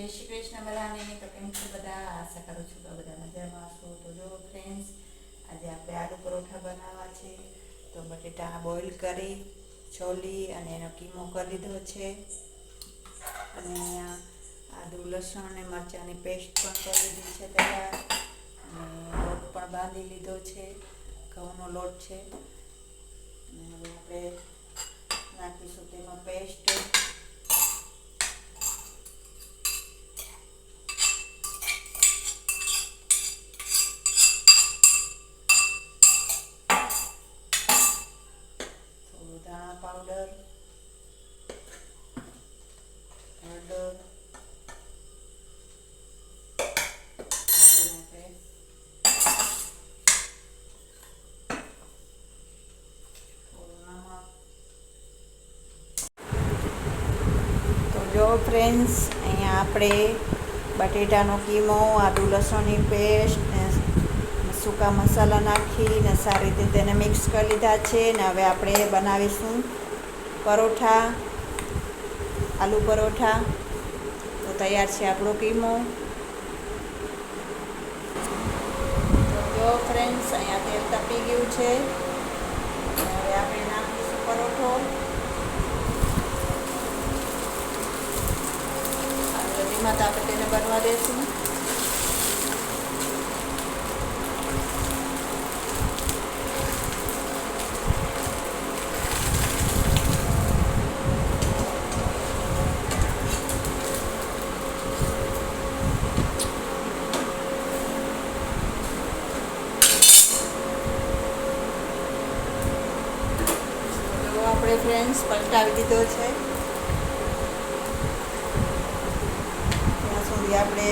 જય શ્રી કૃષ્ણ બધાને તો કેમ છો બધા આશા કરું છું કે બધા મજામાં છો તો જો ફ્રેન્ડ્સ આજે આપણે આલુ પરોઠા બનાવવા છે તો બટેટા બોઇલ કરી છોલી અને એનો કીમો કરી લીધો છે અને આદુ લસણ અને મરચાંની પેસ્ટ પણ કરી લીધી છે તૈયાર અને લોટ પણ બાંધી લીધો છે ઘઉંનો લોટ છે આપણે નાખીશું તેમાં પેસ્ટ થોડું ધાણા પાવડર હળદર બધું નાખે. થોડું નમક. તો જો ફ્રેન્ડ્સ અહીંયા આપણે બટેટાનો કીમો આદુ લસણની પેસ્ટ ને સૂકા મસાલા નાખીને સારી રીતે તેને મિક્સ કરી લીધા છે ને હવે આપણે બનાવીશું પરોઠા, આલુ પરોઠા. તો તૈયાર છે આપણો કીમો જો ફ્રેન્ડ્સ અહીંયા તેલ તપી ગયું છે. હવે આપણે નાખીશું પરોઠો. ધીમા તાપે તેને બનવા દેશું. આપણે ફ્રેન્ડ્સ પલટાવી દીધો છે. ત્યાં સુધી આપણે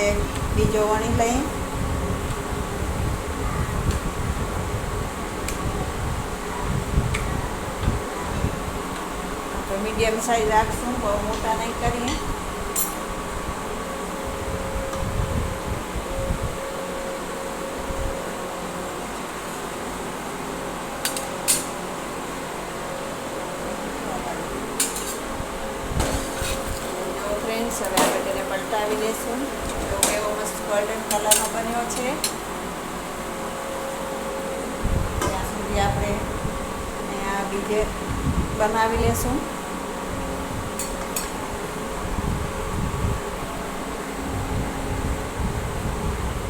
બીજો વણી લઈએ. મીડિયમ સાઈઝ રાખશું, બહુ મોટા નહીં કરીએ. જો હવે આપણે તેને પલટાવી લઈશું તો કેવો મસ્ત ગોલ્ડન કલરનો બન્યો છે. ત્યાં સુધી આપણે આ બીજે બનાવી લેશું.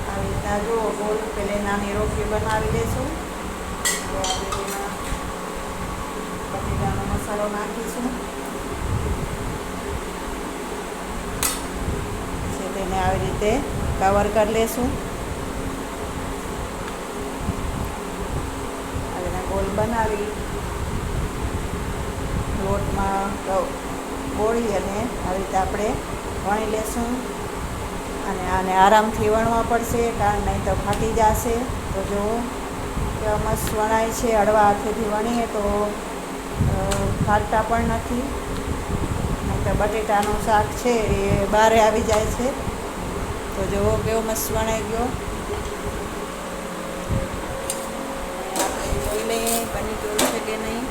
આવી રીતના જુઓ, ગોળ પેલે નાની રોટલી બનાવી દઈશું તો આપણે એમાં બટેટાનો મસાલો નાખીશું. તેને આવી રીતે કવર કરી લેશું. અને ગોલ બનાવી લોટમાં ગોળી અને આવી રીતે આપણે વણી લેશું. અને આને આરામથી વણવા પડશે, કારણ નહીં તો ફાટી જશે. તો જો કેવા મસ્ત વણાય છે, હળવા હાથેથી વણીએ તો ફાટતા પણ નથી. નહીં તો બટેટાનું શાક છે એ બહારે આવી જાય છે. તો જવો કેવો મસ્ત વણાઈ ગયો. આપણે જોઈ લઈએ બની ગયો છે કે નહીં.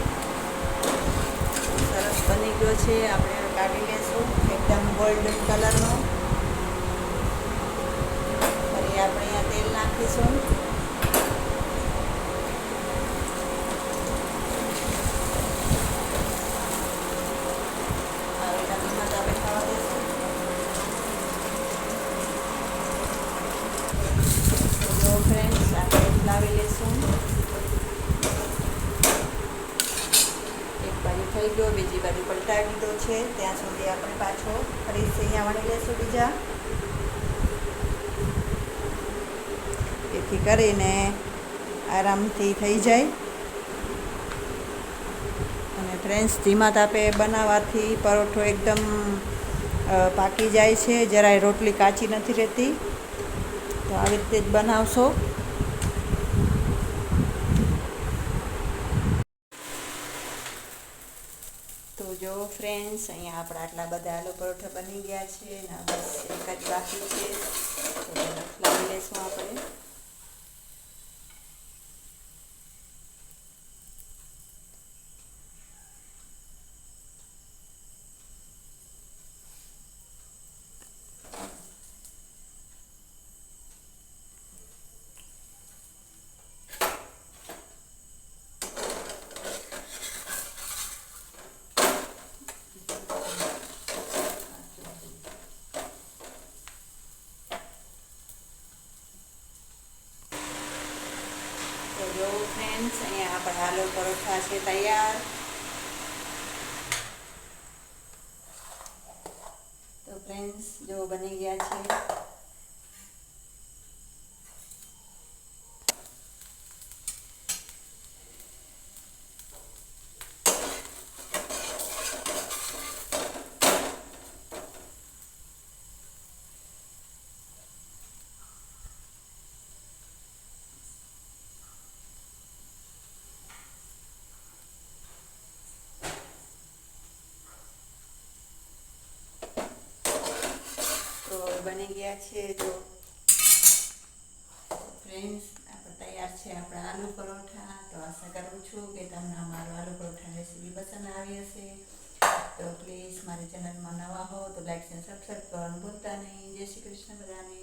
સરસ બની ગયો છે, આપણે કાઢી લેશું, એકદમ ગોલ્ડન કલરનો ફરી આપણે અહીંયા તેલ નાખીશું આવી રીતના ધીમા તાપે થવા દેશું તો જો ફ્રેન્ડ્સ આપણે લાવી લેશું એક બાજુ થઈ ગયો, બીજી બાજુ પલટાવી દીધો છે, ત્યાં સુધી આપણે પાછો ફરી અહીંયા વણી લેશું બીજા. એથી કરીને આરામથી થઈ જાય. અને ફ્રેન્ડ્સ, ધીમા તાપે બનાવવાથી પરોઠો એકદમ પાકી જાય છે, જરાય રોટલી કાચી નથી રહેતી. તો આવી રીતે જ બનાવશો તો જો ફ્રેન્ડ્સ અહીંયા આપણા આટલા બધા આલુ પરોઠા બની ગયા છે બસ એક જ બાકી છે. તો લાવી આપણે જો ફ્રેન્ડ્સ અહીંયા આપણા આલુ પરોઠા છે તૈયાર. તો ફ્રેન્ડ્સ જો બની ગયા છે તો હવે બની ગયા છે તો ફ્રેન્ડ્સ આપણે તૈયાર છે આપણા આલુ પરોઠા. તો આશા કરું છું કે તમને અમારો આલુ પરોઠા રેસીપી પસંદ આવી હશે. તો પ્લીઝ મારી ચેનલમાં નવા હો તો લાઈક અને સબસ્ક્રાઈબ કરવાનું ભૂલતા નહીં. જય શ્રી કૃષ્ણ બધાને.